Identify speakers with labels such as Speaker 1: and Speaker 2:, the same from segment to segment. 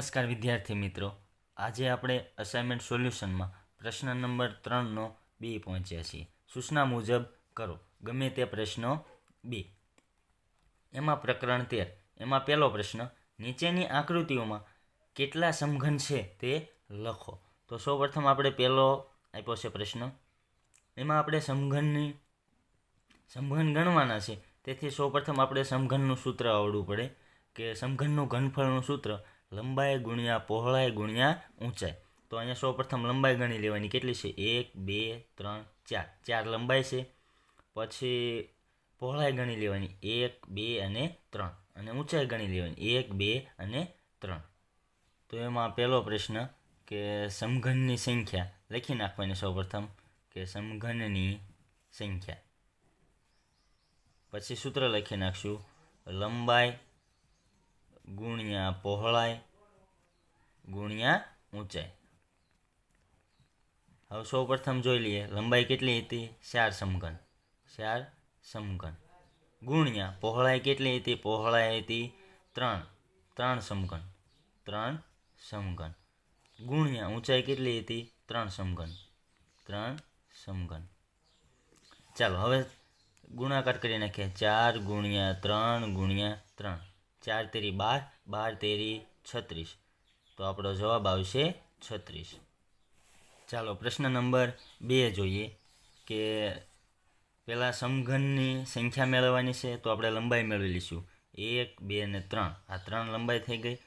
Speaker 1: નમસ્કાર વિદ્યાર્થી મિત્રો. આજે આપણે અસાઇનમેન્ટ સોલ્યુશનમાં પ્રશ્ન નંબર ત્રણનો બી પહોંચ્યા છીએ. સૂચના મુજબ કરો. ગમે તે પ્રશ્નો બી એમાં પ્રકરણ તેર. એમાં પહેલો પ્રશ્ન, નીચેની આકૃતિઓમાં કેટલા સમઘન છે તે લખો. તો સૌપ્રથમ આપણે પહેલો આપ્યો છે પ્રશ્ન. એમાં આપણે સમઘનની, સમઘન ગણવાના છે. તેથી સૌપ્રથમ આપણે સમઘનનું સૂત્ર આવડવું પડે કે સમઘનનું ઘનફળનું સૂત્ર લંબાઈ ગુણ્યા, પહોળાઈ ગુણ્યા ઊંચાઈ. તો અહીંયા સૌપ્રથમ લંબાઈ ગણી લેવાની કેટલી છે? એક, બે, ત્રણ, ચાર. ચાર લંબાઈ છે. પછી પહોળાઈ ગણી લેવાની એક, બે અને ત્રણ. અને ઊંચાઈ ગણી લેવાની એક, બે અને ત્રણ. તો એમાં પહેલો પ્રશ્ન કે સમઘનની સંખ્યા લખી નાખવાની સૌપ્રથમ કે સમઘનની સંખ્યા. પછી સૂત્ર લખી નાખશું. લંબાઈ ગુણ્યા પહોળાઈ ગુણ્યા ઊંચાઈ. હવે સૌ પ્રથમ જોઈ લઈએ, લંબાઈ કેટલી હતી? ચાર સમઘન. ચાર સમઘન. ગુણ્યા, પહોળાઈ કેટલી હતી? પહોળાઈ હતી ત્રણ. ત્રણ સમઘન. ત્રણ સમઘન. ગુણ્યા, ઊંચાઈ કેટલી હતી? ત્રણ સમઘન. ત્રણ સમઘન. ચાલો, હવે ગુણાકાર કરી નાખીએ. ચાર ગુણ્યા ત્રણ ગુણ્યા ત્રણ. ચાર તેરી બાર બાર તેરી છત્રીસ. તો આપણો જવાબ આવશે છત્રીસ. ચાલો, પ્રશ્ન નંબર બે જોઈએ કે પહેલાં સમઘનની સંખ્યા મેળવવાની છે તો આપણે લંબાઈ મેળવી લઈશું. એક, બે અને ત્રણ. આ ત્રણ લંબાઈ થઈ ગઈ.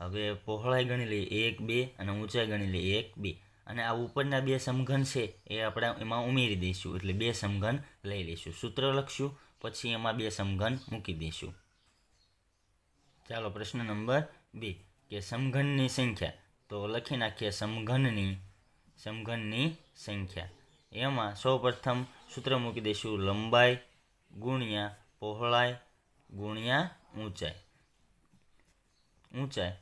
Speaker 1: હવે પહોળાઈ ગણી લઈએ. એક, બે અને ઊંચાઈ ગણી લઈએ. એક, બે. અને આ ઉપરના બે સમઘન છે એ આપણે એમાં ઉમેરી દઈશું. એટલે બે સમઘન લઈ લઈશું. સૂત્ર લખશું, પછી એમાં બે સમઘન મૂકી દઈશું. ચાલો, પ્રશ્ન નંબર બે. કે સમઘનની સંખ્યા. તો લખી નાખીએ સમઘનની સમઘનની સંખ્યા. એમાં સૌપ્રથમ સૂત્ર મૂકી દઈશું. લંબાઈ ગુણ્યા પહોળાઈ ગુણ્યા ઊંચાઈ. ઊંચાઈ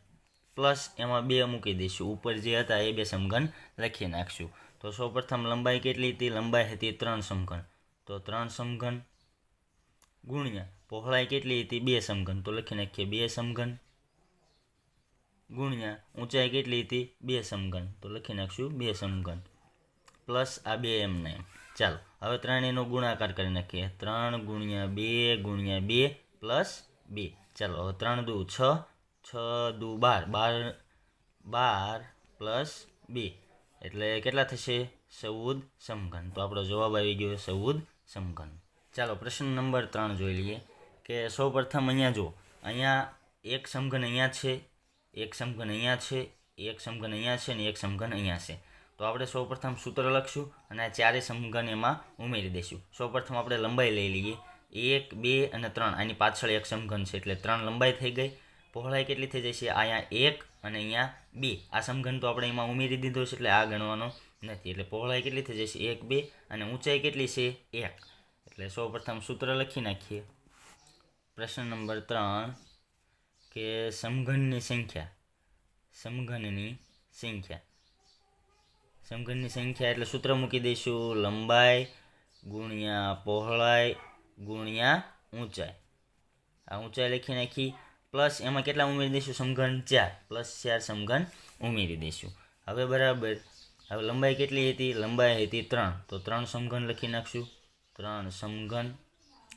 Speaker 1: પ્લસ એમાં બે મૂકી દઈશું. ઉપર જે હતા એ બે સમઘન લખી નાખશું. તો સૌપ્રથમ લંબાઈ કેટલી હતી? લંબાઈ હતી ત્રણ સમઘન. તો ત્રણ સમઘન ગુણ્યા પહોળાઈ કેટલી હતી? બે સમઘન. તો લખી નાખીએ બે સમઘન. ગુણ્યા ઊંચાઈ કેટલી હતી? બે સમઘન. તો લખી નાખશું બે સમઘન. પ્લસ આ બે એમને. એમ ચાલો, હવે ત્રણેયનો ગુણાકાર કરી નાખીએ. ત્રણ ગુણ્યા બે ગુણ્યા બે પ્લસ બે. ચાલો, હવે ત્રણ દુ છ છ દુ બાર. બાર બાર પ્લસ બે. એટલે કેટલા થશે? ચૌદ સમઘન. તો આપણો જવાબ આવી ગયો ચૌદ સમઘન. ચાલો, પ્રશ્ન નંબર ત્રણ જોઈ લઈએ. કે સૌ પ્રથમ અહીંયા જો અહીંયા એક સમઘન અહીંયા છે. એક સમઘન અહીંયા છે, એક સમઘન અહીંયા છે અને એક સમઘન અહીંયા છે. તો આપણે સૌપ્રથમ સૂત્ર લખશું અને આ ચારે સમઘન એમાં ઉમેરી દઈશું. સૌપ્રથમ આપણે લંબાઈ લઈ લઈએ. એક, બે અને ત્રણ. આની પાછળ એક સમઘન છે એટલે ત્રણ લંબાઈ થઈ ગઈ. પહોળાઈ કેટલી થઈ જશે? અહીંયા એક અને અહીંયા બે. આ સમઘન તો આપણે એમાં ઉમેરી દીધો છે એટલે આ ગણવાનો નથી. એટલે પહોળાઈ કેટલી થઈ જશે? એક, બે અને ઊંચાઈ કેટલી છે? એક. એટલે સૌપ્રથમ સૂત્ર લખી નાખીએ. પ્રશ્ન નંબર ત્રણ. કે સમઘનની સંખ્યા સમઘનની સંખ્યા. સમઘનની સંખ્યા એટલે સૂત્ર મૂકી દઈશું. લંબાઈ ગુણ્યા પહોળાઈ ગુણ્યા ઊંચાઈ. આ ઊંચાઈ લખી નાખી. પ્લસ એમાં કેટલા ઉમેરી દઈશું? સમઘન ચાર. પ્લસ ચાર સમઘન ઉમેરી દઈશું. હવે બરાબર, હવે લંબાઈ કેટલી હતી? લંબાઈ હતી ત્રણ. તો ત્રણ સમઘન લખી નાખશું. ત્રણ સમઘન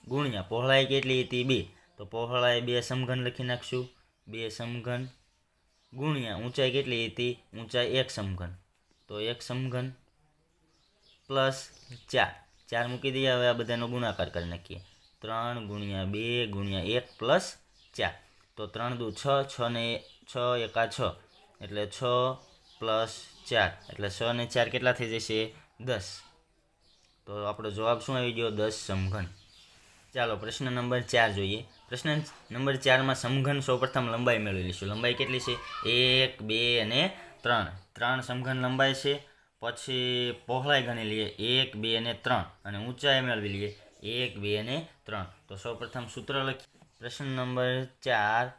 Speaker 1: ગુણ્યા પહોળાઈ કેટલી હતી? બે. તો પહોળાઈ બે સમઘન લખી નાખશું. બે સમઘન ગુણ્યા ઊંચાઈ કેટલી હતી? ઊંચાઈ એક સમઘન. તો એક સમઘન પ્લસ ચાર. ચાર મૂકી દઈએ, હવે આ બધાનો ગુણાકાર કરી નાખીએ. ત્રણ ગુણ્યા બે ગુણ્યા એક પ્લસ ચાર. તો ત્રણ દુ છ છ ને છ, એકા છ. એટલે છ પ્લસ ચાર. એટલે છ ને ચાર કેટલા થઈ જશે? દસ. તો આપણો જવાબ શું આવી ગયો? દસ સમઘન. ચાલો, પ્રશ્ન નંબર ચાર જોઈએ. પ્રશ્ન નંબર ચારમાં સમઘન સૌપ્રથમ લંબાઈ મેળવી લઈશું. લંબાઈ કેટલી છે? એક, બે અને ત્રણ. ત્રણ સમઘન લંબાઈ છે. પછી પહોળાઈ ગણી લઈએ. એક, બે અને ત્રણ. અને ઊંચાઈ મેળવી લઈએ. એક, બે અને ત્રણ. તો સૌપ્રથમ સૂત્ર લખીએ. પ્રશ્ન નંબર ચાર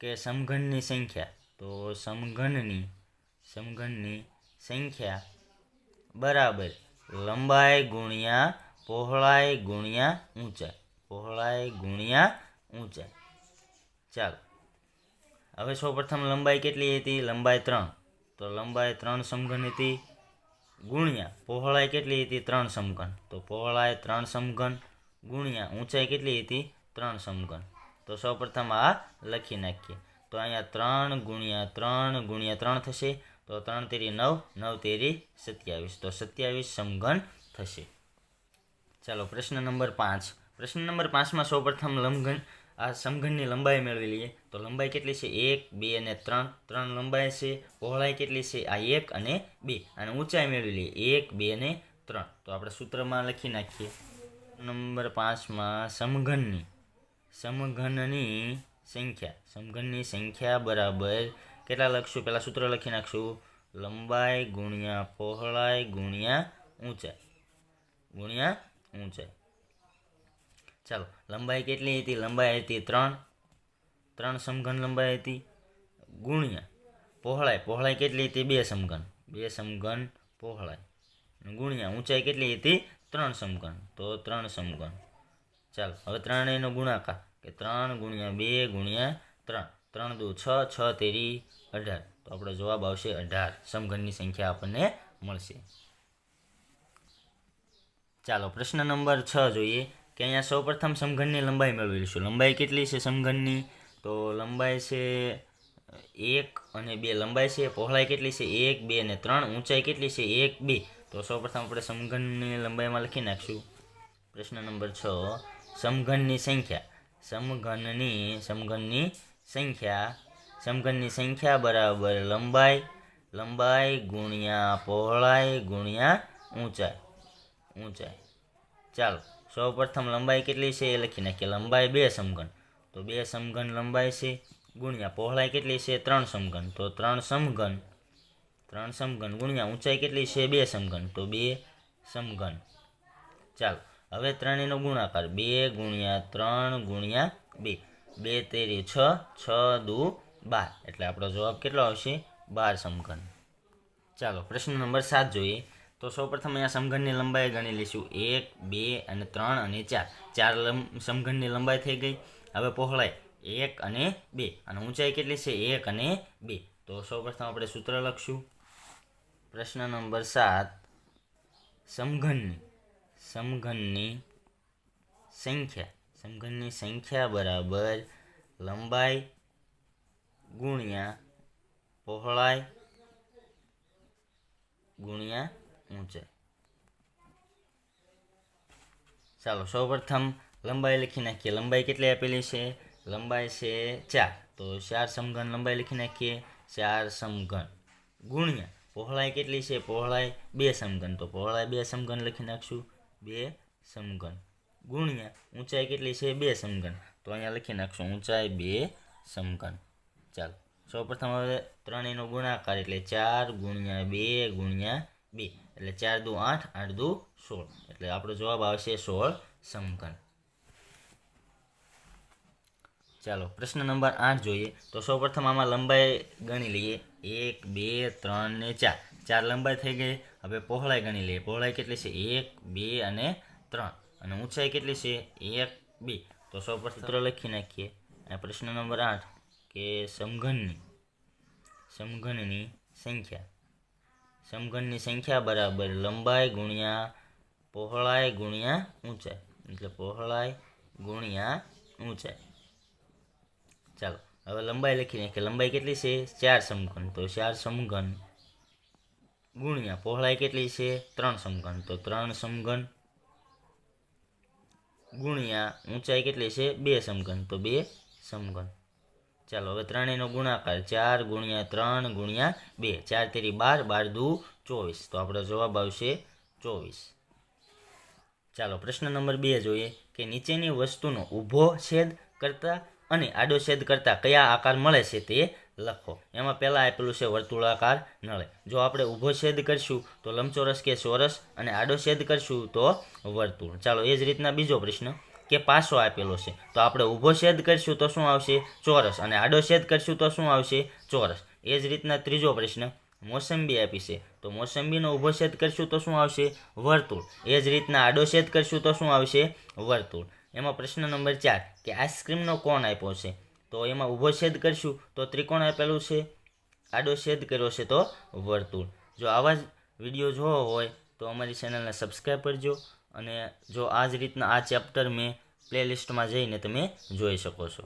Speaker 1: કે સમઘનની સંખ્યા. તો સમઘનની સમઘનની સંખ્યા બરાબર લંબાઈ ગુણ્યા પહોળાઈ ગુણ્યા ઊંચાઈ. પહોળાઈ ગુણ્યા ઊંચાઈ ચાલો. હવે સૌપ્રથમ લંબાઈ કેટલી હતી? લંબાઈ ત્રણ. તો લંબાઈ ત્રણ સમઘન હતી. ગુણ્યા પહોળાઈ કેટલી હતી? ત્રણ સમઘન. તો પહોળાઈ ત્રણ સમઘન, ગુણ્યા ઊંચાઈ કેટલી હતી? ત્રણ સમઘન. તો સૌપ્રથમ આ લખી નાખીએ. તો અહીંયા ત્રણ ગુણ્યા ત્રણ ગુણ્યા ત્રણ થશે. તો ત્રણ તેરી નવ નવ તેરી સત્યાવીસ. તો સત્યાવીસ સમઘન થશે. ચાલો, પ્રશ્ન નંબર પાંચ. પ્રશ્ન નંબર પાંચમાં સૌપ્રથમ લંબઘન આ સમઘનની લંબાઈ મેળવી લઈએ. તો લંબાઈ કેટલી છે? એક, બે અને ત્રણ. ત્રણ લંબાઈ છે. પહોળાઈ કેટલી છે? આ એક અને બે. અને ઊંચાઈ મેળવી લઈએ. એક, બે અને ત્રણ. તો આપણે સૂત્રમાં લખી નાખીએ. નંબર પાંચમાં સમઘનની. સમઘનની સંખ્યા. સમઘનની સંખ્યા બરાબર કેટલા લખશું? પહેલાં સૂત્ર લખી નાખશું. લંબાઈ ગુણ્યા પહોળાઈ ગુણ્યા ઊંચાઈ. ગુણ્યા ઊંચાઈ. ચાલો, લંબાઈ કેટલી હતી? લંબાઈ હતી ત્રણ. ત્રણ સમઘન લંબાઈ હતી. ગુણ્યા. પહોળાઈ. પહોળાઈ કેટલી હતી? બે સમઘન. બે સમઘન, પહોળાઈ. ગુણ્યા. ઊંચાઈ કેટલી હતી? ત્રણ સમઘન. તો ત્રણ સમઘન. ચાલો, હવે ત્રણેયનો ગુણાકાર. કે ત્રણ ગુણ્યા બે ગુણ્યા ત્રણ. ત્રણ દુ છ છ તેરી અઢાર. તો આપણો જવાબ આવશે અઢાર. સમઘનની સંખ્યા આપણને મળશે. ચાલો, પ્રશ્ન નંબર છ જોઈએ. કે અહીંયા સૌપ્રથમ સમઘનની લંબાઈ મેળવી લઈશું લંબાઈ કેટલી છે સમઘનની? તો લંબાઈ છે એક અને બે. લંબાઈ છે, પહોળાઈ કેટલી છે? એક, બે અને ત્રણ. ઊંચાઈ કેટલી છે? એક, બે. તો સૌપ્રથમ આપણે સમઘનની લંબાઈમાં લખી નાખશું. પ્રશ્ન નંબર છ. સમઘનની સંખ્યા. સમઘનની સમઘનની સંખ્યા. સમઘનની સંખ્યા બરાબર લંબાઈ લંબાઈ ગુણ્યા પહોળાઈ ગુણ્યા ઊંચાઈ. ઊંચાઈ. ચાલો. સૌપ્રથમ લંબાઈ કેટલી છે એ લખી નાખીએ. લંબાઈ બે સમઘન. તો બે સમઘન લંબાઈ છે, ગુણ્યા પહોળાઈ કેટલી છે? ત્રણ સમઘન. તો ત્રણ સમઘન ત્રણ સમઘન ગુણ્યા ઊંચાઈ કેટલી છે? બે સમઘન. તો બે સમઘન. ચાલો, હવે ત્રણેયનો ગુણાકાર. બે ગુણ્યા ત્રણ ગુણ્યા બે. બે તેરી છ છ દુ બાર. એટલે આપણો જવાબ કેટલો આવશે? બાર સમઘન. ચાલો, પ્રશ્ન નંબર સાત જોઈએ. તો સૌપ્રથમ અહીંયા સમઘનની લંબાઈ ગણી લઈશું. એક, બે અને ત્રણ અને ચાર. ચાર સમઘનની લંબાઈ થઈ ગઈ. હવે પહોળાઈ. એક અને બે. અને ઊંચાઈ કેટલી છે? એક અને બે. તો સૌપ્રથમ આપણે સૂત્ર લખશું. પ્રશ્ન નંબર સાત. સમઘનની સમઘનની સંખ્યા. સમઘનની સંખ્યા બરાબર લંબાઈ ગુણ્યા પહોળાઈ ગુણ્યા ઊંચાઈ ચાલો, સૌપ્રથમ લંબાઈ લખી નાખીએ. લંબાઈ કેટલી આપેલી છે? લંબાઈ છે ચાર. તો ચાર સમઘન લંબાઈ લખી નાખીએ. ચાર સમઘન. ગુણ્યા. પહોળાઈ કેટલી છે? પહોળાઈ બે સમઘન. તો પહોળાઈ બે સમઘન લખી નાખશું. બે સમઘન. ગુણ્યા. ઊંચાઈ કેટલી છે? બે સમઘન. તો અહીંયા લખી નાખશું. ઊંચાઈ બે સમઘન. ચાલો. સૌપ્રથમ હવે ત્રણેયનો ગુણાકાર એટલે ચાર ગુણ્યા બે ગુણ્યા બે. એટલે ચાર દુ આઠ આઠ દુ સોળ. એટલે આપણો જવાબ આવશે સોળ સમઘન. ચાલો, પ્રશ્ન નંબર આઠ જોઈએ. તો સૌપ્રથમ આમાં લંબાઈ ગણી લઈએ. એક, બે, ત્રણ ને ચાર. ચાર લંબાઈ થઈ ગઈ. હવે પહોળાઈ ગણી લઈએ. પહોળાઈ કેટલી છે? એક, બે અને ત્રણ. અને ઊંચાઈ કેટલી છે? એક, બે. તો સૌપ્રથમ સૂત્ર લખી નાખીએ. આ પ્રશ્ન નંબર આઠ કે સમઘનની સમઘનની સંખ્યા. સમઘનની સંખ્યા બરાબર લંબાઈ ગુણ્યા પહોળાઈ ગુણ્યા ઊંચાઈ. એટલે પહોળાઈ ગુણ્યા ઊંચાઈ. ચાલો, હવે લંબાઈ લખી નાખીએ લંબાઈ કેટલી છે? ચાર સમઘન. તો ચાર સમઘન ગુણ્યા પહોળાઈ કેટલી છે? ત્રણ સમઘન. તો ત્રણ સમઘન ગુણ્યા ઊંચાઈ કેટલી છે? બે સમઘન. તો બે સમઘન. ચાલો, હવે ત્રણેયનો ગુણાકાર, ચાર ગુણ્યા ત્રણ ગુણ્યા બે, ચાર તેરી બાર બાર દુ ચોવીસ. તો આપણો જવાબ આવશે ચોવીસ. ચાલો, પ્રશ્ન નંબર બે જોઈએ કે નીચેની વસ્તુનો ઊભો છેદ કરતા અને આડો છેદ કરતા કયા આકાર મળે છે તે લખો. એમાં પહેલાં આપેલું છે વર્તુળાકાર નળે. જો આપણે ઊભો છેદ કરશું તો લંબચોરસ કે ચોરસ અને આડો છેદ કરશું તો વર્તુળ. ચાલો, એ જ રીતના બીજો પ્રશ્ન. કે પાસો આપેલો છે. તો આપણે ઊભો છેદ કરીશું તો શું આવશે? ચોરસ. અને આડો છેદ કરશું તો શું આવશે? ચોરસ. એ જ રીતના ત્રીજો પ્રશ્ન મોસંબી આપી છે. તો મોસંબીનો ઊભો છેદ કરશું તો શું આવશે? વર્તુળ. એ જ રીતના આડો છેદ કરીશું તો શું આવશે? વર્તુળ. એમાં પ્રશ્ન નંબર ચાર, કે આઈસ્ક્રીમનો કોણ આપ્યો છે? તો એમાં ઊભો છેદ કરીશું તો ત્રિકોણ આપેલું છે. આડો છેદ કર્યો છે તો વર્તુળ. જો આવા જ વીડિયો જોવો હોય તો અમારી ચેનલને સબસ્ક્રાઈબ કરજો. અને જો આ જ રીતના આ ચેપ્ટર મેં પ્લેલિસ્ટમાં જઈને તમે જોઈ શકો છો.